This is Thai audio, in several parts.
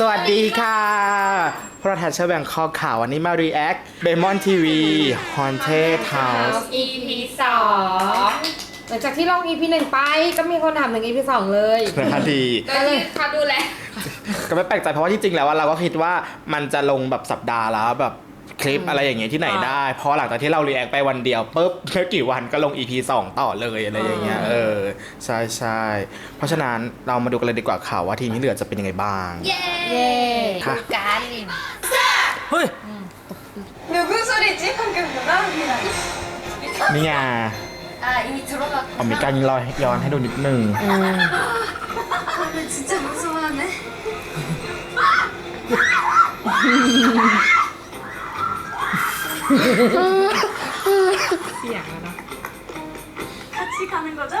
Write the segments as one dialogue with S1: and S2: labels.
S1: สวัสดีค่ะพระทัชเชอร์แบงคอกข่าววันนี้มา react เบมอนทีวี Haunted House
S2: EP สองหลังจากที่ลอง EP หนึ่งไปก็มีคนถามถึง EP สองเลย
S1: นะคะดี
S2: โดยที่เขาดูแล
S1: ก็ไม่แปลกใจเพราะว่าที่จริงแล้วว่าเราก็คิดว่ามันจะลงแบบสัปดาห์แล้วแบบ คลิปอะไรอย่างเงี้ยที่ไหนได้ เพราะหลังจากที่เรารีแอคไปวันเดียวปุ๊บแค่กี่วันก็ลง EP 2 ต่อเลยอะไรอย่างเงี้ยเออใช่ใช่เพราะฉะนั้นเรามาดูกันเลยดีกว่าค่ะว่าทีมที่เหลือจะเป็นยังไงบ้าง
S2: เย้
S1: ค่ะ
S2: การ
S1: เฮ้ย
S3: 누구 소리지 방금 누가 한 소리 야?
S1: นมาบ้างนี่ไง
S3: 아 이미 들어갔구나
S1: เอามีการยรอยย้อนให้ดูนิดนึง
S3: 아, 나 진 같이 가는 거죠?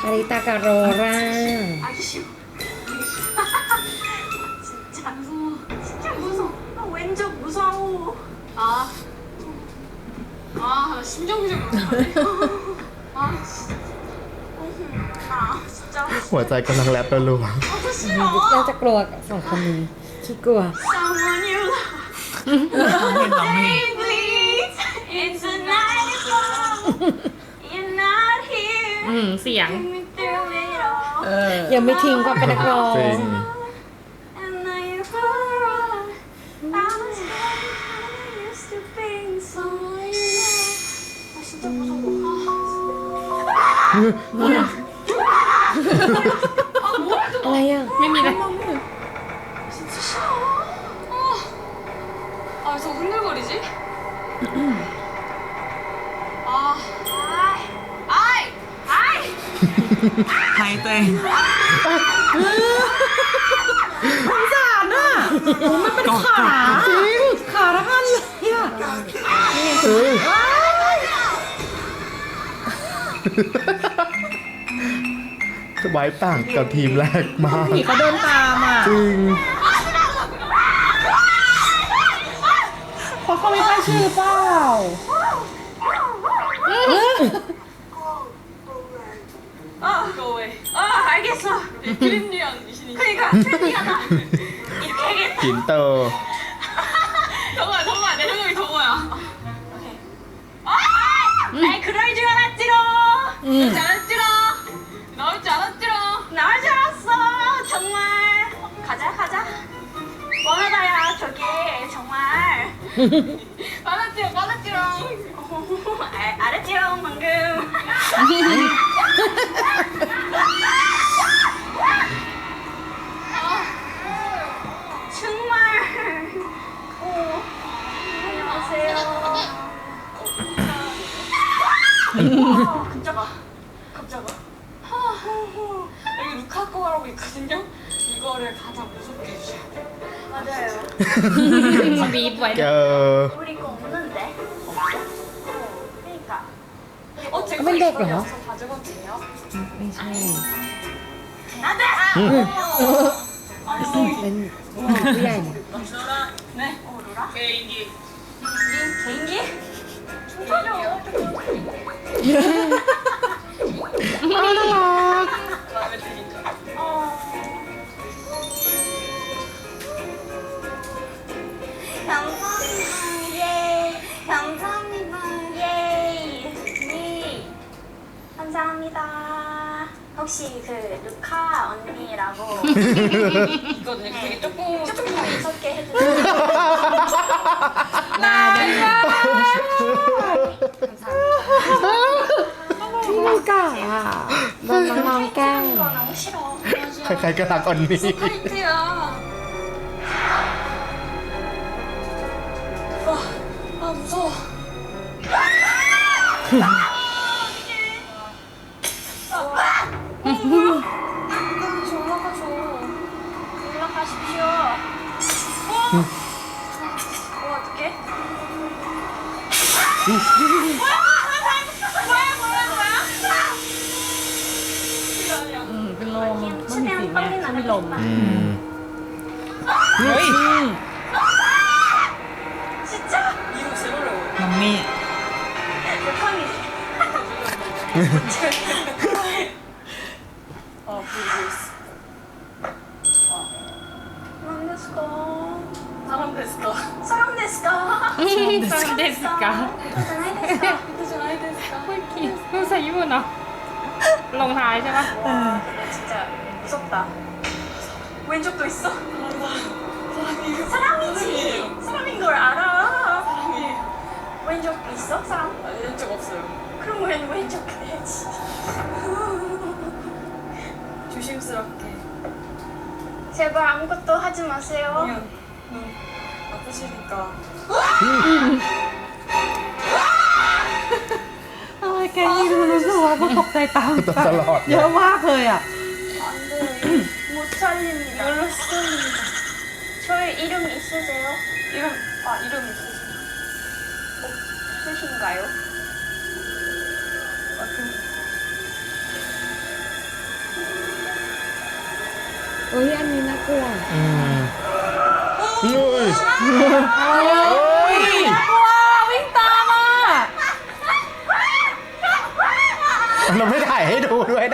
S2: ทาริตากาโรรา
S3: 아기쇼 진짜 무서워 진짜 무서워 아, 왼쪽 무서워 아 아, 나 심정이 좀 무서워. 아, 씨. 아, 진짜.
S1: หัวใจกำลังแลบรัว
S3: 아, 저 싫어.
S2: น่าจะกลัวกับสองคนนี้ขี้กลัว
S3: Someone you love. Say please. It's a night bomb. You're not here.
S2: อืมเสียง
S3: Take me through it all.
S2: ยังไม่ทิ้งความเป็นนักร้อ
S1: ๆจริ
S2: ง
S1: ง
S3: And now you're far away. I was happy when I used to be someone you love. 아, 진짜 무서워. 아,
S2: อะไรอ่ะ ไม่มีเลย
S3: ไอ้ไอ้
S4: หายใจสง
S2: สารน่ะมันเป็นขาจริงขาละหันเลยอะ
S1: ยสบายต่างกับทีมแรกมาก
S2: ผีเขเดินตามอะ
S1: จริง
S2: ชื่อเปล่า
S3: 아, go away. 아, 알겠어. 그림리안 귀신이. 그러니까 트렌디하다. 이렇게 해야겠다.
S1: กินเตอร์
S3: 정말 정말 내 생각이 저거야. 오케이. 아! 아이 그럴 줄 알았지롱. 그럴 줄 알았지롱. 나올 줄 알았지롱. 나올 줄 알았어. 정말. 가자 가자. 원하다야 저기 정말. 알았지롱 알았지롱. 아, 알았지롱 방금. 아, 정말. 오, 안녕하세요. 아, 깜짝아. 깜짝아. 하, 후, 후. 여기 루카코라고 있거든요. 이거를 가장 무섭게 해주셔야 돼요. 맞아요.
S2: บีบไว้
S1: เจอ
S3: 해볼까요? 응. 응. 개인기. 개인기? 충전요. 아나. 감사합니다. 혹시 그 루카 언니라고 있거든요. 되게 조금 조금 무섭게 해주세요.
S2: ลาดีมากพี่ลูกกาอ่ะโดนน้องๆแกล้ง
S3: 이거 너무 싫어.
S1: ใครๆก็รักอันนี้
S3: 파이트야. 와, 아 무서워.
S2: อืป็นลม
S3: มีมีลม
S1: อื
S4: เฮ้ยมัมมี่
S3: んですかいい。
S2: ลงท้ายใช่ปะ
S3: 진짜 무섭다 왼쪽도 있어 사람이지 사람인 걸 알아 왼쪽 있어 사람 왼쪽 없어요 그럼 왜 왼쪽 해야지 조심스럽게 제발 아무것도 하지 마세요 아프시니까
S2: แกนี่ดูรู้สึกว่ามันตกใจตาม
S1: ตลอด
S2: เยอะมากเลยอ่ะ
S3: 안돼 못 살립니다 몰랐습니다 저의 이름 있으세요? 이름 아 이름 있으세요? 없으신가요? 아, 그,
S2: เอ้ยอันนี้น่ากลัว
S1: อืมอุ้ย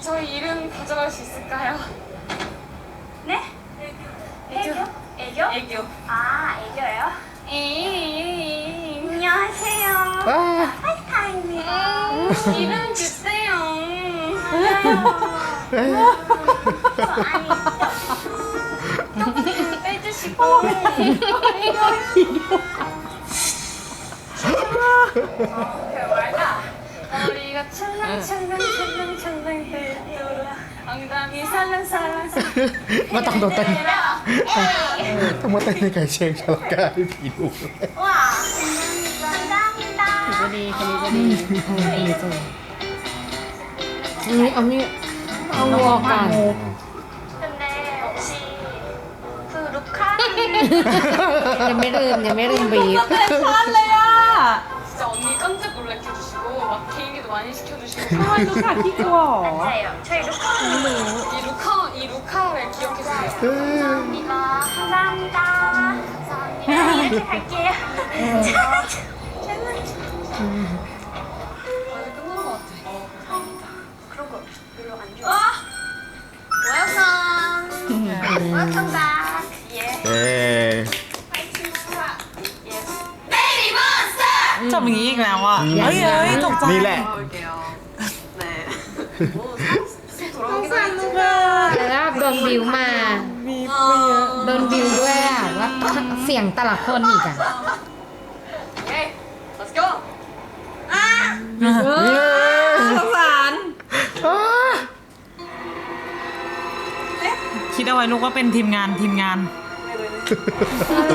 S3: 여기 저희 이름 가져갈 수 있을까요? 네? 애교 애교? 애교 아 애교요? 에이 안녕하세요
S1: 아.
S3: 하이타입니다 이름 주세요 조금 빼주시고 어, 별말다 머리가 찰랑찰랑찰랑찰랑 되돌아 엉덩이 살랑살랑
S1: มาต้องโดนเต้นต้องมาเต้นในไก่เชงชาลกาให้ผีดู
S3: 와 감사합니다
S2: ก็ดีคนนี้ก็ดีเออดีจังอันนี้เอามีเอางอกัน
S3: 근데 혹시 그 루카
S2: ยังไม่ลืมยังไม่ลืมบีบ
S3: 진짜 언니 많이 시켜주시고
S2: 정말 또 이거.
S3: 맞아요. 저희 루카는 이 루카 이 루카를 기억해주세요. 에이, 감사합니다. 감사합니다. 이렇게 갈게요. 네. 아, 저는 오늘 끝난 것 같아. 어, 그런 거 별로 안 좋아. 웰컴.
S1: 웰컴 백. 예.
S3: 에이.
S4: จบอย่างนี้อีกแล้วอะเฮ้ยเฮ้ยตกใจ
S1: นี่แหละ
S2: แล้วโดนบิวมาโดนบิวด้วยอะว่าเสียงแต่ละคนอีกอะ
S3: Okay Let's go
S2: สงสาร
S4: คิดเอาไว้ลูกว่าเป็นทีมงานทีมงาน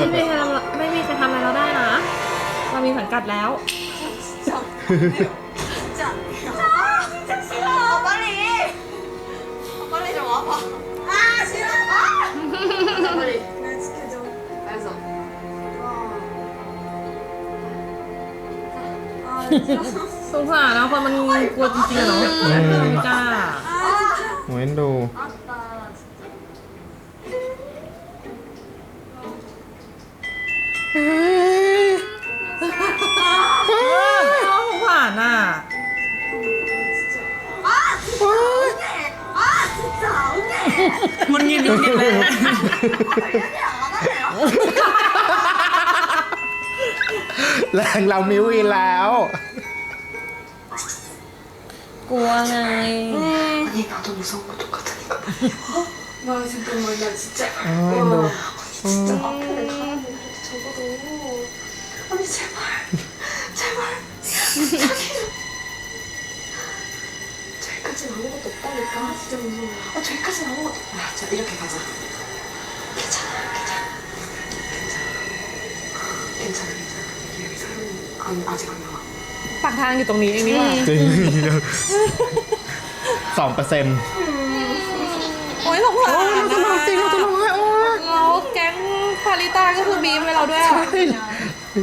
S2: ไม่มีใครทำไม่มีใครทำอะไรเราได้นะ เรามีสังกัดแล้ว
S3: จัดจัดชิลเอาปะลีเอาปะลีจะว่าปะอ่าชิลป
S5: บ
S6: เอาปะลี
S5: นั่นคือดู
S6: ไปส่ง
S2: สงสารนะคนมันกลัวจริงๆเนาะไม่กล้า
S1: โอ้ดู
S4: มันยินดีเลย
S1: แรงเรามิวอีแล้ว
S2: กลัวไง
S3: 나 잠깐만 나 진짜
S1: เอ็นดู
S3: 진짜 앞에는 가는데 적어도 언니 제발 제발 저기 까지는 아무것도 없다니까 진짜 무서워 아 저기까지는 아무것도 없다 자 이렇게 가자 괜찮아 괜찮아 괜찮아 괜찮아 괜찮아 여기 사람이 안, 아직 안 나와
S2: ปากทางอยู่ตรงนี้เองนี่หว่า
S1: จริงสองเปอร์เซ็นต์
S2: โอ้ยสงสารเราจะร้องจริงเราจะร้องไห้โอ้ยเราแก๊ง พาริตาก็คือบีมให้เราด้วยอะอื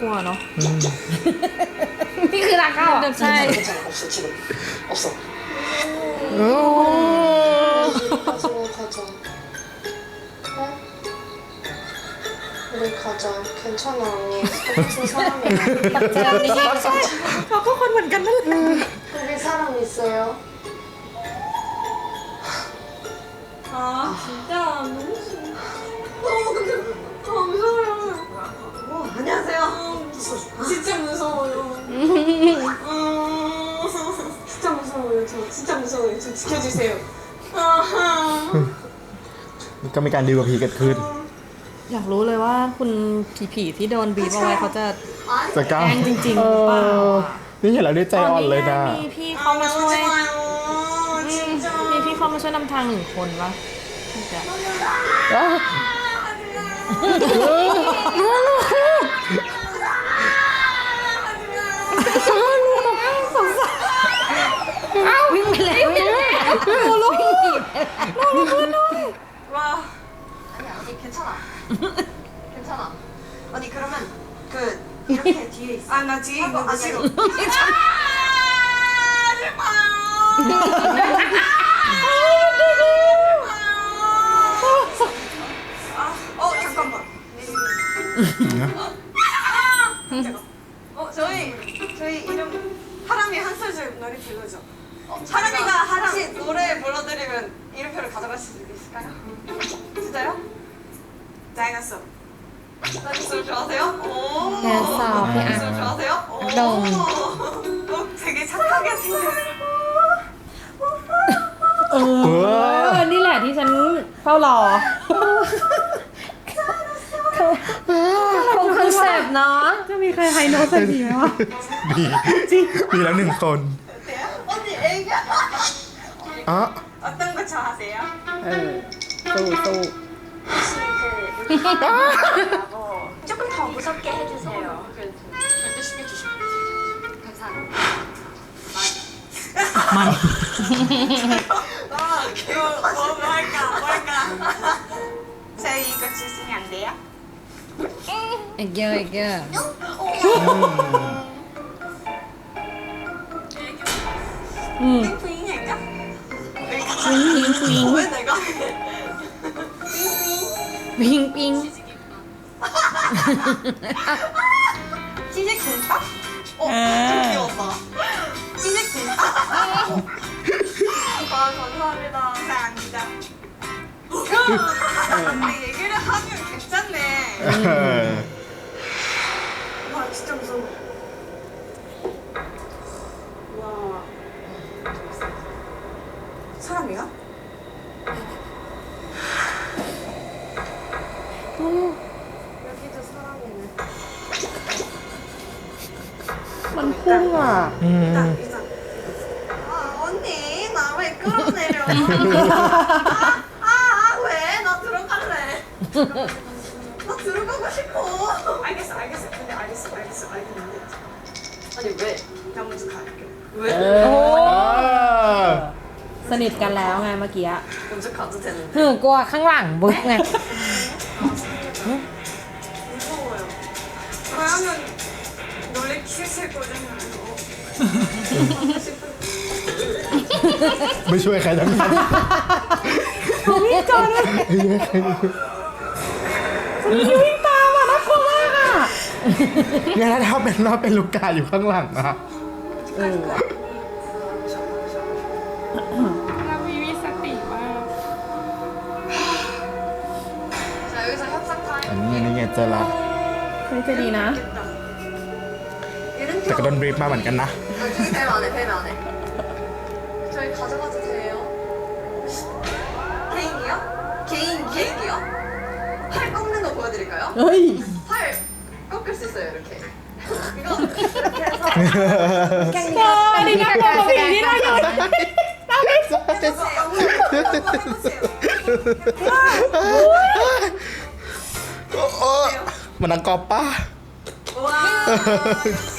S2: กลัวเนาะ นี่คือรักเขาอ่ะใช่
S6: 괜찮아 없어 지금 없어
S1: โอ้
S6: 나중에 가자 어? 우리 가자 괜찮아 언니 똑같은 사람이야
S2: เขาก็คนเหมือนกันนั่นแหละ
S6: 우리 사람 있어요
S5: 아 진짜 너무 싫어 너무 근데 아 무서워요 어, 안녕하세요 진짜 무서워요 음, 진짜 무서워요 저 진짜 무서워요 저 지켜주세요 아하
S1: ก็มีการดีลกับผีเกิดขึ้น
S2: อยากรู้เลยว่าคุณผีๆที่โดนบีบเอาไว้เขาจะ
S1: จะกล้า
S2: แกล้งจริงๆหรือเปล่า
S1: นี่เห็นแล้วได้ใจอ่อนเลยนะ
S2: มีพี่เขามาช่วย
S5: 나오지 마요
S2: อืม
S5: 진짜
S2: มีพี่เขามาช่วยนำทางหนึ่งคนวะ น่าจะ วิ่งไปแล้ววิ่งไปแล้วโอ้ลูก
S5: 와 아니야 언니 괜찮아 괜찮아 언니 그러면 그 이렇게 뒤에 있어 아나 뒤에 있는 거 싫어 어 노래 불러줘 하람이가 하람 노래 불러드리면 이름표를 가져갈 수 있을까요? 진짜요? 다이너스 다이너스 좋아하세요? 오
S2: 다이너스, 피-
S5: 다이너스 좋아하세요? 오
S2: 동.
S5: 어, 되게 착하게 생겼어
S2: เออ นี่แหละที่ฉันเฝ้ารอคงคอนเซปต์เนาะ จะมีใครไฮโน้ตใส่ผีไหมวะ
S1: มีมีแล้วหนึ่งคน 아?
S5: 어떤 거 좋아하세요?
S2: 에, 소우 소우. 아.
S5: 조금 더 무섭게 해주세요.
S7: 많이.
S5: 아, 이거 뭐, 뭐 할까, 뭐 할까. 저희 이거 주시면 안 돼요?
S2: 애교 애교. 오. 응.
S5: 뿌잉뿌잉
S2: 아니야? 윙.
S5: 치즈 김밥? 어, 귀여웠다. 치즈 김밥? 아, 감사합니다. 감사합니다. 아, 얘기를 하면 괜찮네. 아, 아, 아, 왜? 나 들어갈래. 나 들어가고 싶어. 알겠어, 알겠어. 근데 알겠어, 알겠어, 알겠는데. 아니, 왜? 나 먼저 갈게. 왜?
S2: โอ้
S1: อ่า
S2: สนิทกันแล้วไงเมื่อกี้อะ
S5: 먼저 가도 되는데.
S2: หือกลัวข้างหลังบึกไง
S5: 무서워요. 왜냐면 놀래키실 거잖아요.
S1: ไม่ช่วยใครทั้งนั้น
S2: วิ่งจอด้วยวิ่งตามอ่ะน่ากลัวมากอ่ะ
S1: เนี่ยถ้าเป็นเราเป็นลูกกาอยู่ข้างหลังนะ
S2: เออว่ะ
S5: 자, 여기서 협상
S1: อัน
S5: 타임.
S1: นี้นี่ไงเจอละ
S2: เฮ้ยจะดีนะ
S1: แต่ก็โดนบรีฟมาเหมือนกันนะ
S5: Oi. Här, Gokus är okej. Spaningar kommer viljan jag! menang
S2: kopah. Wow.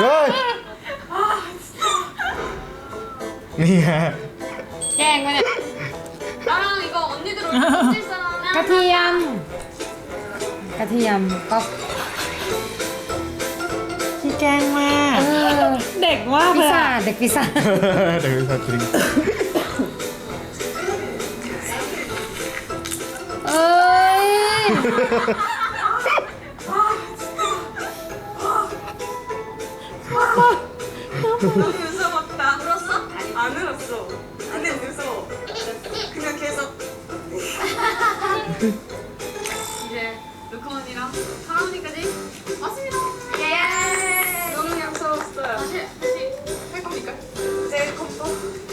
S1: เฮ้ยนี่ฮะ
S7: แกล้งไปเนี่ย
S3: 나랑 이거 언니들 올릴 사람
S7: กระเทียม กระเทียมก็
S4: พี่แกล้งมาก
S7: เออ
S4: เด็กมาก
S7: ปี
S4: เลย
S7: ศา
S4: อะ
S7: จเด็กปีศาจ
S1: เดี๋ยวจะกิน
S7: เอ้ย
S2: 눈썹 봤고 나 울었어? 안 울었어. 근데 무서워. 그냥 계속
S3: 이제 루크먼이랑 사라 언니까지 왔습니다. 예.
S5: 너무 감사웠어요.
S3: 다시 다시 할 겁니까?
S5: 네, 제 컵도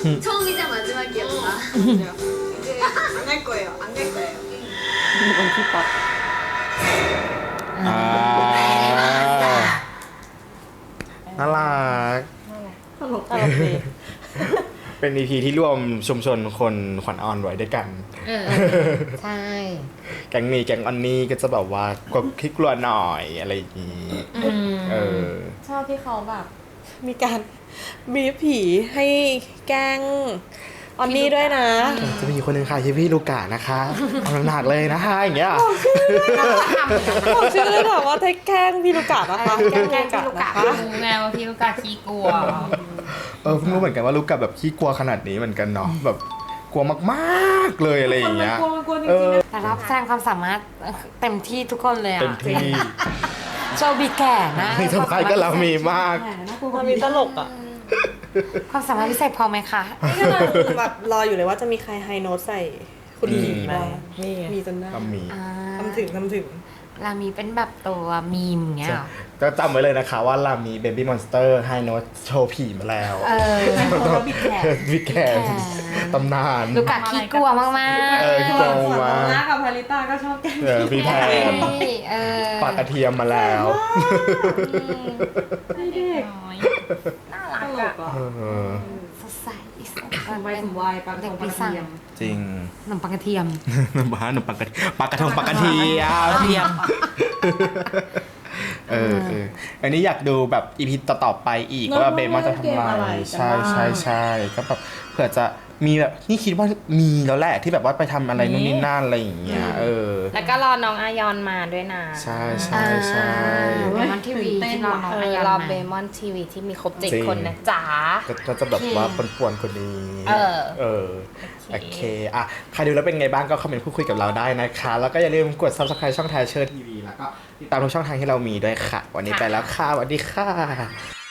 S5: 음.
S3: 처음이자 마지막이었다. 어. 그렇죠.
S5: 이제 안 할 거예요. 안 할 거예요.
S4: 이건 깃밥. 아.
S1: เป็น EP ที่รวมชุมชนคนขวัญอ่อนไว้ด้วยกัน
S7: เออ ใช่
S1: แก๊งนี้แก๊งออนนี่ก็จะแบบว่ากลัวคิดกลัวหน่อยอะไรอย่างนี้
S7: อืม
S1: เออ
S6: ชอบที่เขาแบบ มีการบีบผีให้แกล้งออนนี่ด้วยนะ
S1: จะมีคนหนึ่งค่ะชื่อพี่ลูกานะคะทำหนักเลยนะคะอย่างเงี้ย
S6: ผมชื่อเลยถามว่าถ้าแกล้งพี่ลูกกานะคะแกล้ง
S7: แกล้ง
S6: พี่
S7: พี่
S6: ลู
S7: ลู
S6: ก
S7: ก
S6: กา
S7: กะ
S6: นะคะ
S7: รู้ไงว่าพี่ลูกกะขี้กลัว
S1: เออเพิ่งรู้เหมือนกันว่าลูกกับแบบขี้กลัวขนาดนี้เหมือนกันเนาะแบบกลัวมากๆเลยอะไรอย่างเงี้ยเออ
S7: แต่รับแสดงความสามารถเต็มที่ทุกคนเลยอะ
S1: เต็มที่
S7: โชว์บีแก่นะ
S1: ที่สำคัญก็เรามีมาก
S6: มันมีตลกอะ
S7: ความสามารถพิเศษพอไหมคะ
S6: นี่กำลังแบบรออยู่เลยว่าจะมีใครไฮโน้ตใส่คุณผีไหม
S4: นี่ไง
S6: มีจนได้
S1: ก็มี
S7: อ่า
S6: ทำถึงทำถึง
S7: เรามีเป็นแบบตัวมีมเงี้ยเหรอ
S1: ก็จำไว้เลยนะคะว่าเรามี Baby Monster High Note โชว์ผีมาแล้ว
S7: เออ
S1: บิกแคนบิกแคน
S7: แคน
S1: ตำนาน
S7: ลูกกะขี้กลัวมากๆ
S1: เออขี้กลัวมาก
S6: น้ากับพาริต้าก็ชอบแกล้ง
S1: เออพี่แพน
S7: เออ
S1: ปากกระเทียมมาแล้ว
S7: น่ารัก
S6: ตล
S7: อะ
S6: กอะ
S1: เออ
S7: สดใส
S6: ไวสมวัยปลากระ
S7: เด็
S6: ท
S7: ก
S6: งป
S7: ปี
S6: ลา
S7: ศาจ
S6: เทียม
S1: จริง
S7: ขนมปังกระเทียม
S1: บ้าหนูปากกระปากกระทงปากกระเทียม
S4: เทียม
S1: เออเอออันนี้อยากดูแบบอีพีต่อๆไปอีก
S6: แล้ว
S1: ว่าเบมอนจะ
S6: เล่นเกม
S1: ทำ
S6: อะ
S1: อะไรไร
S6: กัน
S1: ใช่
S6: บ้าง
S1: ใช่ใช่ก็แบบเผื่อจะ มีแบบนี่คิดว่ามีแล้วแหละที่แบบว่าไปทำอะไรนู่นนี่นั่นอะไรอย่างเงี้ยเออ
S6: แล้วก็รอน้องอายอนมาด้วยนะ
S1: ใช่ใช่ใช่
S7: เบมอนทีวีที่เราน้อง
S6: เอ
S7: อา
S6: อ
S7: ยัน
S6: รอ
S7: มา
S6: เบมอนทีวีที่มีครบเจ็ด
S1: จริง
S6: คนนะจ๊ะ
S1: ก็ก็จะแบบว่าปวนๆคนนี้
S6: เออ
S1: เออ โอเคอะใครดูแล้วเป็นไงบ้างก็คอมเมนต์พูดคุยกับเราได้นะคะ แล้วก็อย่าลืมกด subscribe ช่องไทยเชิญทีวีแล้วก็ติดตามทุกช่องทางที่เรามีด้วยค่ะ วันนี้ไปแล้วค่ะสวัสดีค่ะ